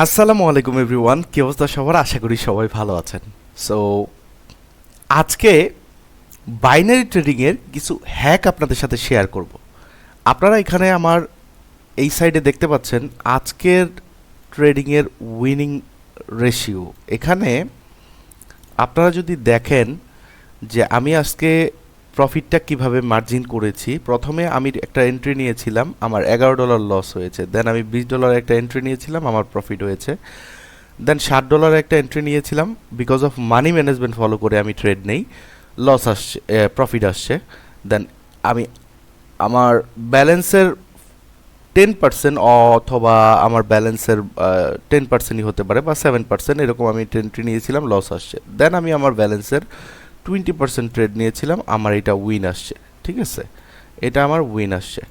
আসসালামু আলাইকুম এভরিওয়ান, কি অবস্থা সবার? আশা করি সবাই ভালো আছেন। সো আজকে বাইনারি ট্রেডিংয়ের কিছু হ্যাক আপনাদের সাথে শেয়ার করব। আপনারা এখানে আমার এই সাইডে দেখতে পাচ্ছেন, আজকের ট্রেডিংয়ের উইনিং রেশিও এখানে আপনারা যদি দেখেন যে আমি আজকে প্রফিটটা কীভাবে মার্জিন করেছি? প্রথমে আমি একটা এন্ট্রি নিয়েছিলাম, আমার এগারো ডলার লস হয়েছে। দেন আমি বিশ ডলার একটা এন্ট্রি নিয়েছিলাম, আমার প্রফিট হয়েছে। দেন ষাট ডলার একটা এন্ট্রি নিয়েছিলাম because of money management follow করে আমি ট্রেড নেই লস আসছে প্রফিট আসছে। দেন আমি, আমার ব্যালেন্সের টেন পার্সেন্ট অথবা আমার ব্যালেন্সের টেন পার্সেন্টই হতে পারে বা সেভেন পার্সেন্ট এরকম আমি এন্ট্রি নিয়েছিলাম লস আসছে। দেন আমি আমার ব্যালেন্সের টোয়েন্টি পার্সেন্ট ট্রেড নিয়েছিলাম, আমার এটা উইন আসছে, ঠিক আছে? এটা আমার উইন আসছে।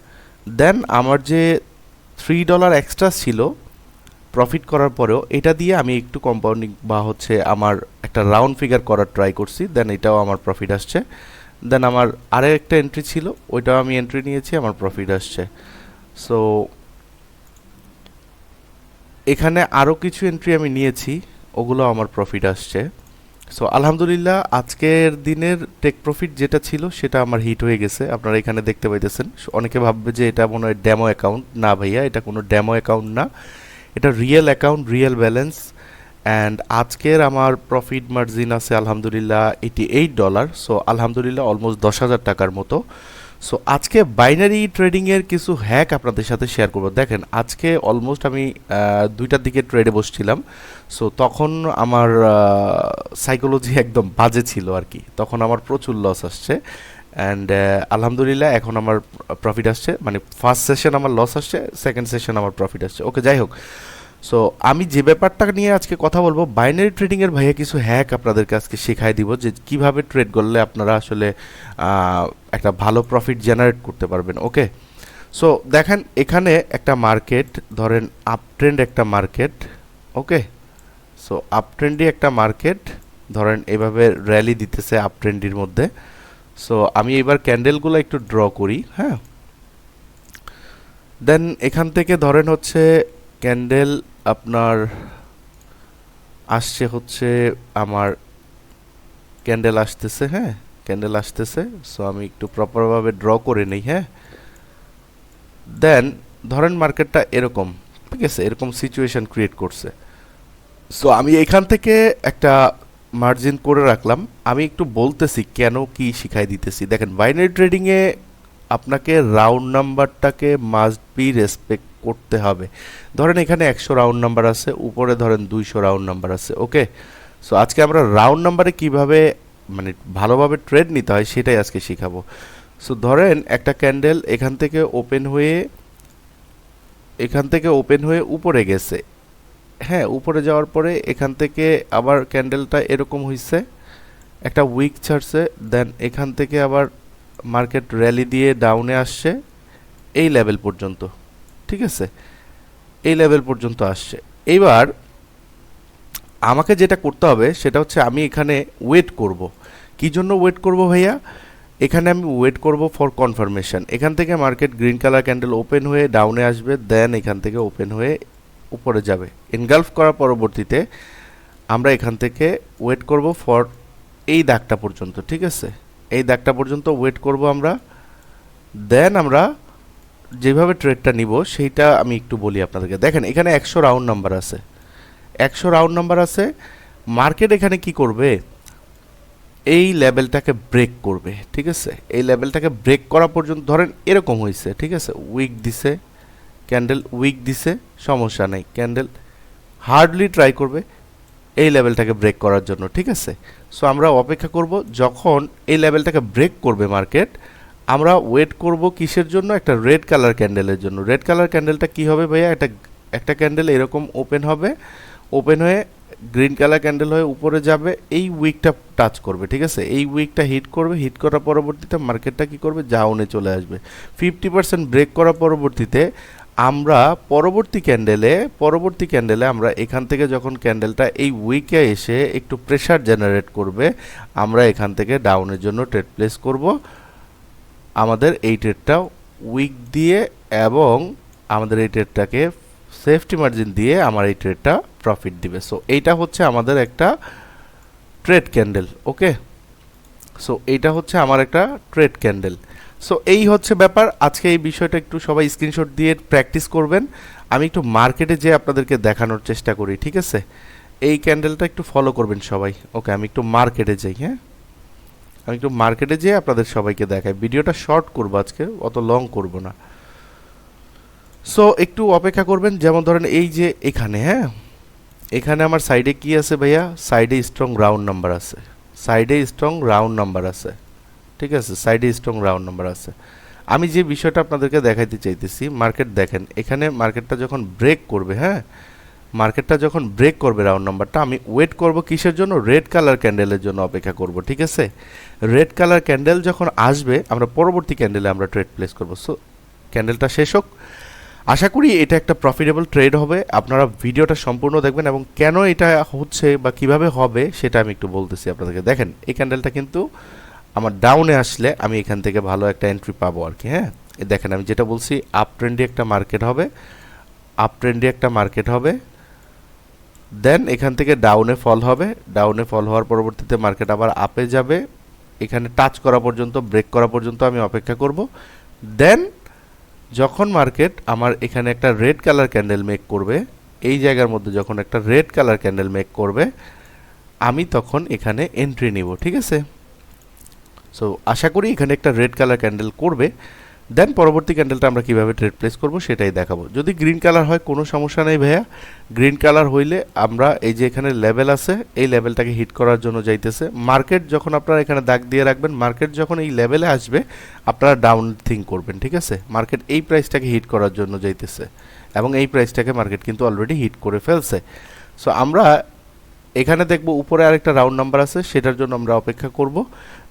দেন আমার যে থ্রি ডলার এক্সট্রা ছিল প্রফিট করার পরেও এটা দিয়ে আমি একটু কম্পাউন্ডিং বা হচ্ছে আমার একটা রাউন্ড ফিগার করার ট্রাই করছি দেন এটাও আমার প্রফিট আসছে। দেন আমার আরও একটা এন্ট্রি ছিল, ওইটাও আমি এন্ট্রি নিয়েছি, আমার প্রফিট আসছে। সো এখানে আরও কিছু এন্ট্রি আমি নিয়েছি, ওগুলো আমার প্রফিট আসছে। সো আলহামদুলিল্লাহ, আজকের দিনের টেক প্রফিট যেটা ছিল, সেটা আমার হিট হয়ে গেছে। আপনারা এখানে দেখতে পাইতেছেন। অনেকে ভাববে যে এটা মনে হয় ড্যামো অ্যাকাউন্ট না ভাইয়া, এটা কোনো ড্যামো অ্যাকাউন্ট না। এটা real account real balance and আজকের আমার প্রফিট মার্জিন আছে, আলহামদুলিল্লাহ এইটি এইট ডলার সো আলহামদুলিল্লাহ অলমোস্ট দশ হাজার টাকার মতো। সো আজকে বাইনারি ট্রেডিংয়ের কিছু হ্যাক আপনাদের সাথে শেয়ার করব। দেখেন, আজকে অলমোস্ট আমি দুইটার দিকে ট্রেডে বসছিলাম। সো তখন আমার সাইকোলজি একদম বাজে ছিল আর কি তখন আমার প্রচুর লস আসছে। অ্যান্ড আলহামদুলিল্লাহ এখন আমার প্রফিট আসছে। মানে ফার্স্ট সেশন আমার লস আসছে সেকেন্ড সেশন আমার প্রফিট আসছে। ওকে যাই হোক। সো আমি যে ব্যাপারটা নিয়ে আজকে কথা বলব বাইনারি ট্রেডিংয়ের ভাইয়া কিছু হ্যাক আপনাদেরকে আজকে শেখাই দিব যে কীভাবে ট্রেড করলে আপনারা আসলে একটা ভালো প্রফিট জেনারেট করতে পারবেন ওকে সো দেখেন এখানে একটা মার্কেট ধরেন আপ ট্রেন্ড একটা মার্কেট ওকে সো আপ ট্রেন্ডি একটা মার্কেট ধরেন এভাবে র্যালি দিতেছে আপ ট্রেন্ডির মধ্যে। সো আমি এবার ক্যান্ডেলগুলো একটু ড্র করি হ্যাঁ? দেন এখান থেকে ধরেন হচ্ছে ক্যান্ডেল আপনার আসছে হচ্ছে আমার ক্যান্ডেল আসতেছে হ্যাঁ? ক্যান্ডেল আসতেছে সো আমি একটু প্রপারভাবে ড্র করে নিই হ্যাঁ? দেন ধরেন মার্কেটটা এরকম, ঠিক আছে? এরকম সিচুয়েশন ক্রিয়েট করছে। সো আমি এখান থেকে একটা মার্জিন করে রাখলাম। আমি একটু বলতেছি কেন কি শিখাই দিতেছি। দেখেন বাইনারি ট্রেডিংয়ে আপনাকে রাউন্ড নাম্বারটাকে মাস্ট বি রেসপেক্ট করতে হবে। ধরেন এখানে একশো রাউন্ড নাম্বার আছে, উপরে ধরেন দুইশো রাউন্ড নাম্বার আছে ওকে সো আজকে আমরা রাউন্ড নাম্বারে কীভাবে মানে ভালোভাবে ট্রেড নিতে হয় সেটাই আজকে শিখাবো। সো ধরেন একটা ক্যান্ডেল এখান থেকে ওপেন হয়ে, এখান থেকে ওপেন হয়ে উপরে গেছে। হ্যাঁ উপরে যাওয়ার পরে এখান থেকে আবার ক্যান্ডেলটা এরকম হয়েছে একটা উইক ছাড়ছে দেন এখান থেকে আবার মার্কেট র্যালি দিয়ে ডাউনে আসছে, এই লেভেল পর্যন্ত। ঠিক আছে? এই লেভেল পর্যন্ত আসছে। এইবার আমাকে যেটা করতে হবে সেটা হচ্ছে আমি এখানে ওয়েট করব। কি জন্য ওয়েট করব ভাইয়া? এখানে আমি ওয়েট করব ফর কনফার্মেশন এখান থেকে market green colour candle open হয়ে ডাউনে আসবে দেন এখান থেকে ওপেন হয়ে উপরে যাবে। এনগালফ করার পরবর্তীতে আমরা এখান থেকে ওয়েট করব ফর এই দাগটা পর্যন্ত, ঠিক আছে? এই দাগটা পর্যন্ত ওয়েট করব আমরা। দেন আমরা যেভাবে ট্রেডটা নিব, সেইটা আমি একটু বলি আপনাদেরকে। দেখেন, এখানে একশো রাউন্ড নাম্বার আছে। একশো রাউন্ড নাম্বার আছে মার্কেট এখানে কি করবে? এই লেভেলটাকে ব্রেক করবে, ঠিক আছে? এই লেভেলটাকে ব্রেক করা পর্যন্ত, ধরেন এরকম হয়েছে ঠিক আছে? উইক দিছে ক্যান্ডেল উইক দিছে, সমস্যা নেই। ক্যান্ডেল হার্ডলি ট্রাই করবে এই লেভেলটাকে ব্রেক করার জন্য, ঠিক আছে? সো আমরা অপেক্ষা করব, যখন এই লেভেলটাকে ব্রেক করবে মার্কেট আমরা ওয়েট করব কিসের জন্য? একটা রেড কালার ক্যান্ডেলের জন্য। রেড কালার ক্যান্ডেলটা কি হবে ভাইয়া? একটা একটা ক্যান্ডেল এরকম ওপেন হবে ওপেন হয়ে গ্রিন কালার ক্যান্ডেল হয়ে উপরে যাবে, এই উইকটা টাচ করবে, ঠিক আছে? এই উইকটা হিট করবে হিট করার পরবর্তীতে মার্কেটটা কি করবে? ডাউনে চলে আসবে। ফিফটি পার্সেন্ট ব্রেক করার পরবর্তীতে আমরা পরবর্তী ক্যান্ডেলে পরবর্তী ক্যান্ডেলে আমরা এখান থেকে যখন ক্যান্ডেলটা এই উইকে এসে একটু প্রেশার জেনারেট করবে, আমরা এখান থেকে ডাউনের জন্য ট্রেড প্লেস করব। আমাদের এই ট্রেডটা উইক দিয়ে এবং আমাদের এই ট্রেডটাকে সেফটি মার্জিন দিয়ে আমার এই ট্রেডটা প্রফিট দিবে। সো এইটা হচ্ছে আমাদের একটা ট্রেড ক্যান্ডেল ওকে সো এইটা হচ্ছে আমার একটা ট্রেড ক্যান্ডেল সো এই হচ্ছে ব্যাপার। আজকে এই বিষয়টা একটু সবাই স্ক্রিনশট দিয়ে প্র্যাকটিস করবেন। আমি একটু মার্কেটে যেয়ে আপনাদেরকে দেখানোর চেষ্টা করি, ঠিক আছে? এই ক্যান্ডেলটা একটু ফলো করবেন সবাই ওকে আমি একটু মার্কেটে যাই হ্যাঁ? আমি একটু মার্কেটে যেয়ে আপনাদের সবাইকে দেখাই। ভিডিওটা শর্ট করব আজকে, অত লং করব না। সো একটু অপেক্ষা করবেন, যেমন ধরেন এই যে এখানে হ্যাঁ? এখানে আমার সাইডে কি আছে ভাইয়া? সাইডে স্ট্রং রাউন্ড নাম্বার আছে। সাইডে স্ট্রং রাউন্ড নাম্বার আছে। ঠিক আছে? সাইডে স্ট্রং রাউন্ড নাম্বার আছে। আমি যে বিষয়টা আপনাদেরকে দেখাইতে চাইতেছি মার্কেট দেখেন, এখানে মার্কেটটা যখন ব্রেক করবে হ্যাঁ? মার্কেটটা যখন ব্রেক করবে রাউন্ড নাম্বারটা আমি ওয়েট করব কিসের জন্য? রেড কালার ক্যান্ডেলের জন্য অপেক্ষা করব, ঠিক আছে? রেড কালার ক্যান্ডেল যখন আসবে, আমরা পরবর্তী ক্যান্ডেলে আমরা ট্রেড প্লেস করব। সো ক্যান্ডেলটা শেষ হোক। আশা করি এটা একটা প্রফিটেবল ট্রেড হবে। আপনারা ভিডিওটা সম্পূর্ণ দেখবেন এবং কেন এটা হচ্ছে বা কীভাবে হবে, সেটা আমি একটু বলতেছি আপনাদেরকে। দেখেন, এই ক্যান্ডেলটা কিন্তু আমার ডাউনে আসলে আমি এখান থেকে ভালো একটা এন্ট্রি পাবো আর কি হ্যাঁ? দেখেন, আমি যেটা বলছি আপ ট্রেন্ডে একটা মার্কেট হবে। আপ ট্রেন্ডে একটা মার্কেট হবে। দেন এখান থেকে ডাউনে ফল হবে। ডাউনে ফল হওয়ার পরবর্তীতে মার্কেট আবার আপে যাবে। এখানে টাচ করা পর্যন্ত ব্রেক করা পর্যন্ত আমি অপেক্ষা করব। দেন যখন মার্কেট আমার এখানে একটা রেড কালার ক্যান্ডেল মেক করবে, এই জায়গার মধ্যে যখন একটা রেড কালার ক্যান্ডেল মেক করবে, আমি তখন এখানে এন্ট্রি নিব, ঠিক আছে? সো আশা করি এখানে একটা রেড কালার ক্যান্ডেল করবে। দেন পরবর্তী ক্যান্ডেলটা আমরা কীভাবে ট্রেড প্লেস করব সেটাই দেখাবো। যদি গ্রিন কালার হয়, কোনো সমস্যা নেই ভাইয়া। গ্রিন কালার হইলে আমরা এই যে এখানে লেভেল আছে, এই লেভেলটাকে হিট করার জন্য যাইতেছে। মার্কেট যখন আপনারা এখানে দাগ দিয়ে রাখবেন মার্কেট যখন এই লেভেলে আসবে, আপনারা ডাউন থিঙ্ক করবেন, ঠিক আছে? মার্কেট এই প্রাইসটাকে হিট করার জন্য যাইতেছে। এবং এই প্রাইসটাকে মার্কেট কিন্তু অলরেডি হিট করে ফেলছে। সো আমরা এখানে দেখব, উপরে আরেকটা রাউন্ড নাম্বার আছে, সেটার জন্য আমরা অপেক্ষা করব।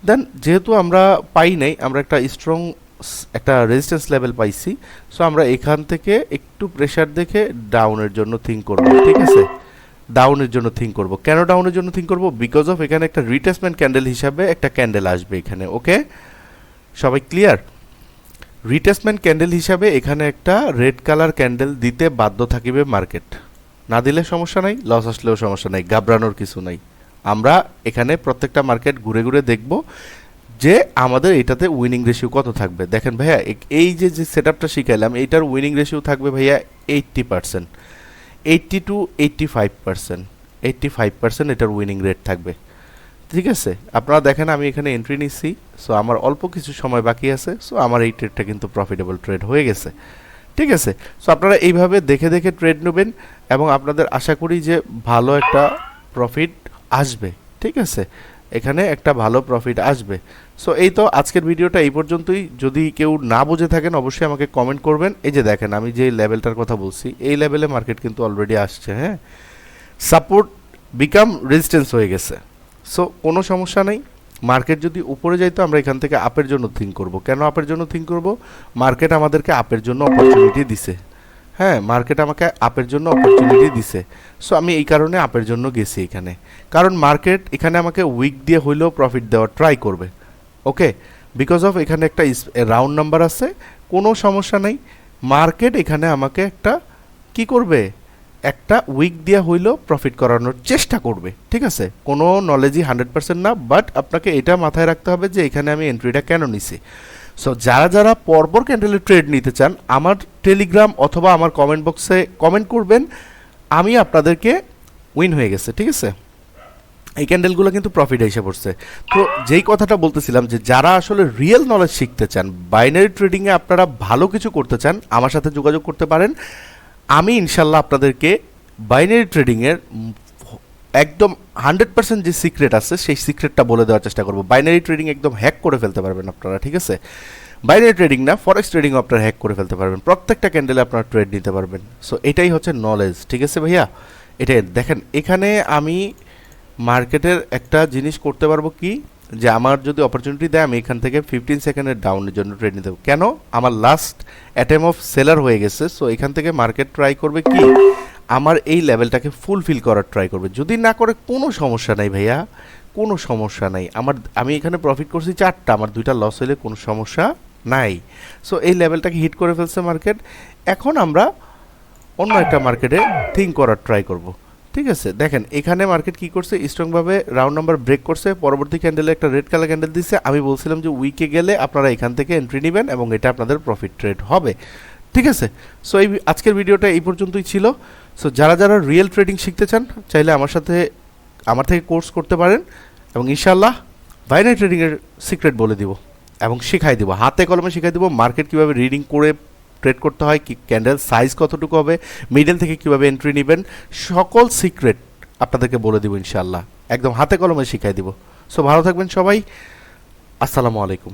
দেন যেহেতু আমরা পাই নাই, আমরা একটা স্ট্রং একটা রেজিস্ট্যান্স লেভেল পাইছি। সো আমরা এখান থেকে একটু প্রেশার দেখে ডাউনের জন্য থিঙ্ক করব, ঠিক আছে? ডাউনের জন্য থিঙ্ক করব। কেন ডাউনের জন্য থিঙ্ক করব? বিকজ অফ এখানে একটা রিটেসমেন্ট ক্যান্ডেল হিসাবে একটা ক্যান্ডেল আসবে এখানে ওকে সবাই ক্লিয়ার রিটেসমেন্ট ক্যান্ডেল হিসাবে এখানে একটা রেড কালার ক্যান্ডেল দিতে বাধ্য থাকিবে মার্কেট না দিলে সমস্যা নাই লস আসলেও সমস্যা নাই, ঘাবড়ানোর কিছু নাই। আমরা এখানে প্রত্যেকটা মার্কেট ঘুরে ঘুরে দেখব। যে আমাদের এটাতে উইনিং রেশিও কত থাকবে? দেখেন ভাইয়া এই যে যে সেট আপটা শিখাইলাম এইটার উইনিং রেশিও থাকবে ভাইয়া eighty percent eighty two eighty five percent eighty five percent এটার উইনিং রেট থাকবে। ঠিক আছে? আপনারা দেখেন, আমি এখানে এন্ট্রি নিচ্ছি সো আমার অল্প কিছু সময় বাকি আছে। সো আমার এই ট্রেডটা কিন্তু প্রফিটেবল ট্রেড হয়ে গেছে। ঠিক আছে? সো আপনারা এইভাবে দেখে দেখে ট্রেড নেবেন এবং আপনাদের আশা করি যে ভালো একটা প্রফিট আসবে। ঠিক আছে? এখানে একটা ভালো প্রফিট আসবে। সো এই তো আজকের ভিডিওটা এই পর্যন্তই। যদি কেউ না বুঝে থাকেন, অবশ্যই আমাকে কমেন্ট করবেন। এই যে দেখেন, আমি যে লেভেলটার কথা বলছি, এই লেভেলে মার্কেট কিন্তু অলরেডি আসছে হ্যাঁ? সাপোর্ট বিকাম রেজিস্ট্যান্স হয়ে গেছে। সো কোনো সমস্যা নেই। মার্কেট যদি উপরে যাই তো আমরা এখান থেকে আপের জন্য থিঙ্ক করব। কেন আপের জন্য থিঙ্ক করব? মার্কেট আমাদেরকে আপের জন্য অপরচুনিটি দিছে। হ্যাঁ মার্কেট আমাকে আপের জন্য অপরচুনিটি দিছে। সো আমি এই কারণে আপের জন্য গেছি এখানে। কারণ মার্কেট এখানে আমাকে উইক দিয়ে হইলেও প্রফিট দেওয়ার ট্রাই করবে। ওকে বিকজ অফ এখানে একটা রাউন্ড নাম্বার আছে। কোনো সমস্যা নেই। মার্কেট এখানে আমাকে একটা কি করবে? একটা উইক দিয়ে হইলেও প্রফিট করানোর চেষ্টা করবে। ঠিক আছে? কোনো নলেজই হান্ড্রেড পার্সেন্ট না বাট আপনাকে এটা মাথায় রাখতে হবে যে এখানে আমি এন্ট্রিটা কেন নিছি। সো যারা যারা পরপর ক্যান্ডেলের ট্রেড নিতে চান, আমার টেলিগ্রাম অথবা আমার কমেন্ট বক্সে কমেন্ট করবেন, আমি আপনাদেরকে উইন হয়ে গেছে, ঠিক আছে? এই ক্যান্ডেলগুলো কিন্তু প্রফিট এসে পড়ছে। তো, যেই কথাটা বলতেছিলাম যে, যারা আসলে রিয়েল নলেজ শিখতে চান বাইনারি ট্রেডিংয়ে আপনারা ভালো কিছু করতে চান, আমার সাথে যোগাযোগ করতে পারেন। আমি ইনশাল্লাহ আপনাদেরকে বাইনারি ট্রেডিংয়ের একদম হান্ড্রেড পার্সেন্ট যে সিক্রেট আছে, সেই সিক্রেটটা বলে দেওয়ার চেষ্টা করব। বাইনারি ট্রেডিং একদম হ্যাক করে ফেলতে পারবেন আপনারা, ঠিক আছে? বাইনারি ট্রেডিং না ফরেক্স ট্রেডিংও আপনারা হ্যাক করে ফেলতে পারবেন। প্রত্যেকটা ক্যান্ডেলে আপনারা ট্রেড নিতে পারবেন। সো এটাই হচ্ছে নলেজ ঠিক আছে ভাইয়া? এটাই দেখেন, এখানে আমি মার্কেটের একটা জিনিস করতে পারব কি? যে আমার যদি অপরচুনিটি দেয়, আমি এখান থেকে ফিফটিন সেকেন্ডের ডাউনের জন্য ট্রেড নিতে কেন? আমার লাস্ট অ্যাটেম অফ সেলার হয়ে গেছে। সো এখান থেকে মার্কেট ট্রাই করবে কি? আমার এই লেভেলটাকে ফুলফিল করার ট্রাই করবে। যদি না করে, কোনো সমস্যা নাই ভাইয়া। কোনো সমস্যা নাই। আমার, আমি এখানে প্রফিট করছি চারটা। আমার দুইটা লস হলে কোনো সমস্যা নাই। সো এই লেভেলটাকে হিট করে ফেলছে মার্কেট এখন আমরা অন্য একটা মার্কেটে থিঙ্ক করার ট্রাই করব। ঠিক আছে? দেখেন, এখানে মার্কেট কি করছে? স্ট্রংভাবে রাউন্ড নাম্বার ব্রেক করছে। পরবর্তী ক্যান্ডেলে একটা রেড কালার ক্যান্ডেল দিচ্ছে আমি বলছিলাম যে উইকে গেলে আপনারা এখান থেকে এন্ট্রি নেবেন এবং এটা আপনাদের প্রফিট ট্রেড হবে। ঠিক আছে? সো এই আজকের ভিডিওটা এই পর্যন্তই ছিল। সো যারা যারা রিয়েল ট্রেডিং শিখতে চান, চাইলে আমার সাথে, আমার থেকে কোর্স করতে পারেন এবং ইনশাল্লাহ বাইনারি ট্রেডিংয়ের সিক্রেট বলে দিব এবং শিখাই দিব। হাতে কলমে শিখাই দিব মার্কেট কীভাবে রিডিং করে ট্রেড করতে হয়, কি ক্যান্ডেল সাইজ কতটুকু হবে মিডল থেকে কীভাবে এন্ট্রি নেবেন, সকল সিক্রেট আপনাদেরকে বলে দিব ইনশাল্লাহ একদম হাতে কলমে শিখাই দিব। সো ভালো থাকবেন সবাই। আসসালামু আলাইকুম।